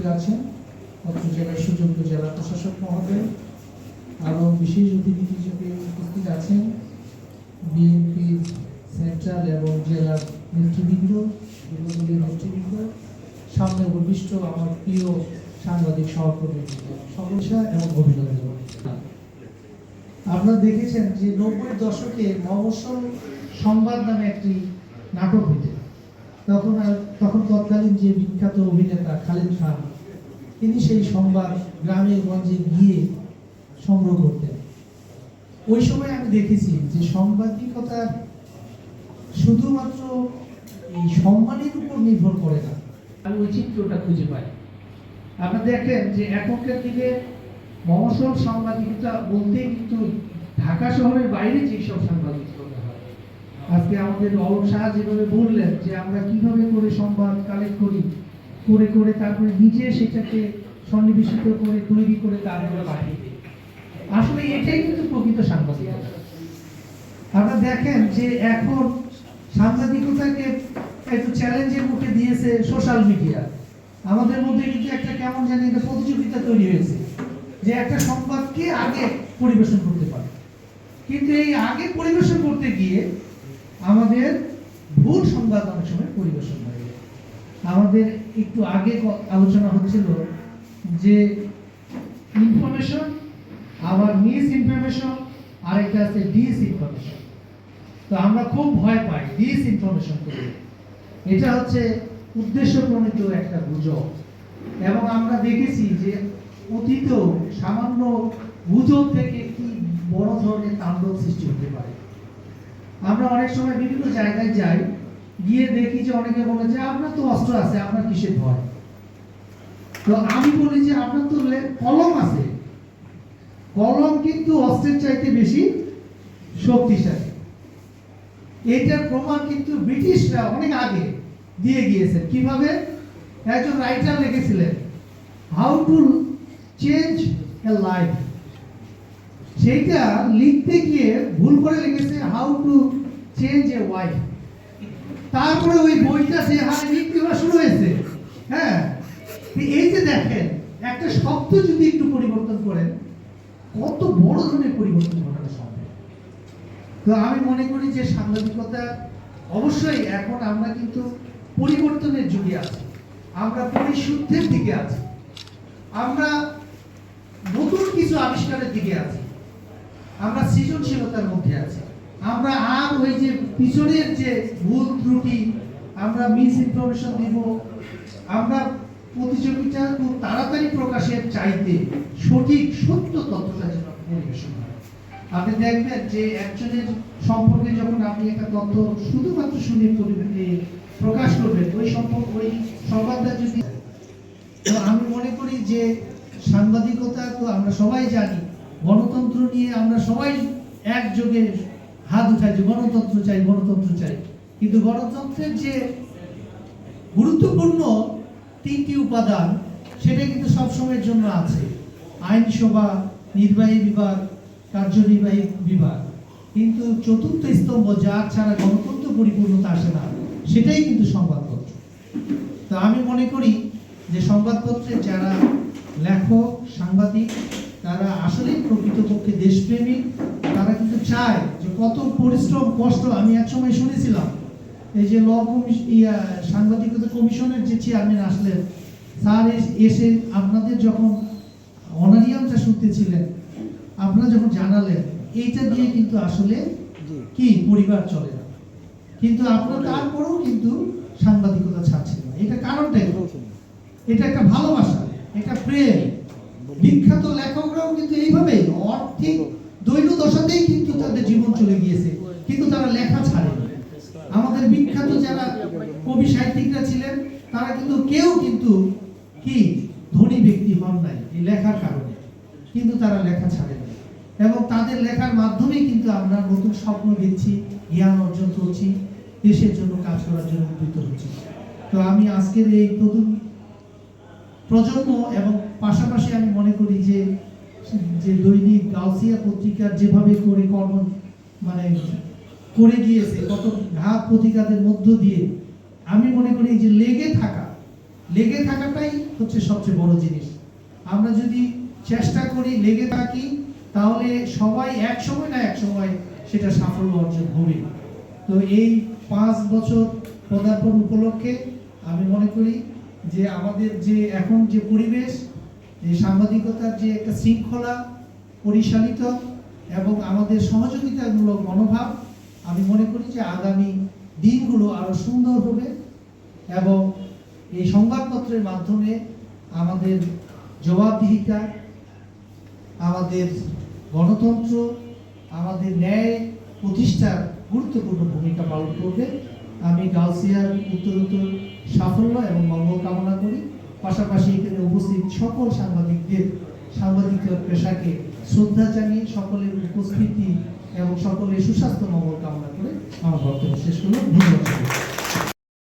উপস্থিত আছেন অত্র জেলার সুযোগ্য জেলা প্রশাসক মহোদয়, আরও বিশেষ অতিথি হিসেবে উপস্থিত আছেন বিএনপি সেন্ট্রাল এবং জেলার নেতৃবৃন্দ যুবদলীয় নেতৃবৃন্দ, সামনে উপবিষ্ট আমার প্রিয় সাংবাদিক সহকর্মী সমস্যা এবং অভিনন্দন। আপনারা দেখেছেন যে নব্বই দশকে মফস্বল সংবাদ নামে একটি নাটক হইতে, তখন আর তখন তৎকালীন যে বিখ্যাত অভিনেতা খালেদ খান তিনি সেই সংবাদ গ্রামে গঞ্জে গিয়ে সংগ্রহ করতেন। ওই সময় আমি দেখেছি যে সাংবাদিকতা শুধুমাত্র এই সম্মানের উপর নির্ভর করে না। আমি ওই চিত্রটা খুঁজে পাই। আপনারা দেখেন যে এখনকার দিনে মহসল সাংবাদিকতা বলতে কিন্তু ঢাকা শহরের বাইরে যেসব সাংবাদিকতা হয় আজকে আমাদের অলক শাহ যেভাবে বললেন যে আমরা কীভাবে করে সংবাদ কালেক্ট করি, করে করে তারপরে নিজে সেটাকে সন্নিবেশিত করে, তৈরি করে তারপরে পাঠিয়ে দিই। আসলে এটাই কিন্তু প্রকৃত সাংবাদিকতা। আপনারা দেখেন যে এখন সাংবাদিকতাকে একটু চ্যালেঞ্জের মুখে দিয়েছে সোশ্যাল মিডিয়া আমাদের মধ্যে কিন্তু একটা কেমন জানি একটা প্রতিযোগিতা তৈরি হয়েছে যে একটা সংবাদকে আগে পরিবেশন করতে পারে। কিন্তু এই আগে পরিবেশন করতে গিয়ে আমাদের ভুল সংবাদ অনেক সময় পরিবেশন হয়ে। আমাদের একটু আগে আলোচনা হচ্ছিল যে ইনফরমেশন আবার মিস ইনফরমেশন আরেকটা আছে ডিস ইনফরমেশন তো আমরা খুব ভয় পাই ডিস ইনফরমেশন থেকে। এটা হচ্ছে উদ্দেশ্য প্রণীত একটা গুজব। এবং আমরা দেখেছি যে অতীত সামান্য গুজব থেকে কি বড় ধরনের তাণ্ডব সৃষ্টি হতে পারে। আমরা অনেক সময় বিভিন্ন জায়গায় যাই, গিয়ে দেখি যে অনেকে বলে যে আপনার তো অস্ত্র আছে, আপনার কিসের ভয়? তো আমি বলি যে আপনার তো কলম আছে। কলম কিন্তু অস্ত্রের চাইতে বেশি শক্তিশালী। এটার প্রমাণ কিন্তু ব্রিটিশরা অনেক আগে দিয়ে গিয়েছেন। কীভাবে? একজন রাইটার লিখেছিলেন how to change a life সেইটা লিখতে গিয়ে ভুল করে লিখেছে how to change a wife তারপরে ওই বইটা যে হারে লিখতে শুরু হয়েছে? হ্যাঁ? এই যে দেখেন, একটা শব্দ যদি একটু পরিবর্তন করেন, কত বড় ধরনের পরিবর্তন ঘটানো সম্ভব। তো আমি মনে করি যে সাংবাদিকতা অবশ্যই এখন আমরা কিন্তু পরিবর্তনের যুগে আছি। আমরা পরিশুদ্ধের দিকে আছি। আমরা নতুন কিছু আবিষ্কারের দিকে আছি। সৃজনশীলতার মধ্যে আছি। আমরা আর ওই যে পিছনের যে ভুল ত্রুটি, আমরা মিস ইনফরমেশন দিব, আমরা প্রতিযোগিতা খুব তাড়াতাড়ি প্রকাশের চাইতে সঠিক, সত্য তথ্যটা যেন পরিবেশন হয়। আপনি দেখবেন যে একজনের সম্পর্কে যখন আপনি একটা তথ্য শুধুমাত্র শুনে পরিবেশে প্রকাশ করবেন, ওই সম্পর্ক, ওই সংবাদটা যদি আমি মনে করি যে সাংবাদিকতা তো আমরা সবাই জানি গণতন্ত্র নিয়ে আমরা সবাই একযোগে হাত উঠাই যে গণতন্ত্র চাই গণতন্ত্র চাই। কিন্তু গণতন্ত্রের যে গুরুত্বপূর্ণ তিনটি উপাদান, সেটা কিন্তু সবসময়ের জন্য আছে। আইনসভা, নির্বাহী বিভাগ, কার্যনির্বাহী বিভাগ। কিন্তু চতুর্থ স্তম্ভ যার ছাড়া গণতন্ত্র পরিপূর্ণতা আসে না, সেটাই কিন্তু সংবাদপত্র। তো আমি মনে করি যে সংবাদপত্রে যারা লেখক, সাংবাদিক তারা আসলেই প্রকৃতপক্ষে দেশপ্রেমিক। তারা কিন্তু চায় যে কত পরিশ্রম কষ্ট আমি একসময় শুনেছিলাম এই যে ল কমিশন ইয়া সাংবাদিকতা কমিশনের যে চেয়ারম্যান আসলেন স্যার এস- আপনাদের যখন অনারিয়ামটা শুনতেছিলেন আপনারা যখন জানালেন এইটা দিয়ে কিন্তু আসলে কি পরিবার চলে না। কিন্তু আপনারা তারপরেও কিন্তু সাংবাদিকতা ছাড়ছেন না। এটা কারণটা কি? এটা একটা ভালোবাসা এটা প্রেম। বিখ্যাত লেখকরাও কিন্তু এইভাবে অর্থিক দৈন্য দশাতেই কিন্তু তাদের জীবন চলে গিয়েছে, কিন্তু তারা লেখা ছাড়েনি। আমাদের বিখ্যাত যারা কবি সাহিত্যিকরা ছিলেন, তারা কিন্তু কেউ কিন্তু কি ধনী ব্যক্তি হন নাই এই লেখার কারণে, কিন্তু তারা লেখা ছাড়ে ছাড়েনি। এবং তাদের লেখার মাধ্যমে কিন্তু আমরা নতুন স্বপ্ন দেখছি, জ্ঞান অর্জন করছি, দেশের জন্য কাজ করার জন্য উদ্বৃত্ত হচ্ছি। তো আমি আজকের এই নতুন প্রজন্ম এবং পাশাপাশি আমি মনে করি যে যে দৈনিক গাউসিয়া পত্রিকার যেভাবে করে কর্ম মানে করে গিয়েছে, কত ঘাত প্রতিঘাতের মধ্য দিয়ে, আমি মনে করি যে লেগে থাকা, লেগে থাকাটাই হচ্ছে সবচেয়ে বড় জিনিস। আমরা যদি চেষ্টা করি লেগে থাকি, তাহলে সবাই এক সময় না এক সময় সেটা সাফল্য অর্জন হবে। তো এই পাঁচ বছর পদার্পণ উপলক্ষে আমি মনে করি যে আমাদের যে এখন যে পরিবেশ, যে সাংবাদিকতার যে একটা শৃঙ্খলা পরিচালিত এবং আমাদের সহযোগিতামূলক মনোভাব, আমি মনে করি যে আগামী দিনগুলো আরও সুন্দর হবে এবং এই সংবাদপত্রের মাধ্যমে আমাদের জবাবদিহিতা, আমাদের গণতন্ত্র, আমাদের ন্যায় প্রতিষ্ঠার গুরুত্বপূর্ণ ভূমিকা পালন করবে। আমি গাউসিয়ার উত্তরোত্তর সাফল্য এবং মঙ্গল কামনা করি পাশাপাশি এখানে উপস্থিত সকল সাংবাদিকদের সাংবাদিক পেশাকে শ্রদ্ধা জানিয়ে সকলের উপস্থিতি এবং সকলের সুস্বাস্থ্য মঙ্গল কামনা করে আমার বক্তব্য শেষ করলাম ধন্যবাদ।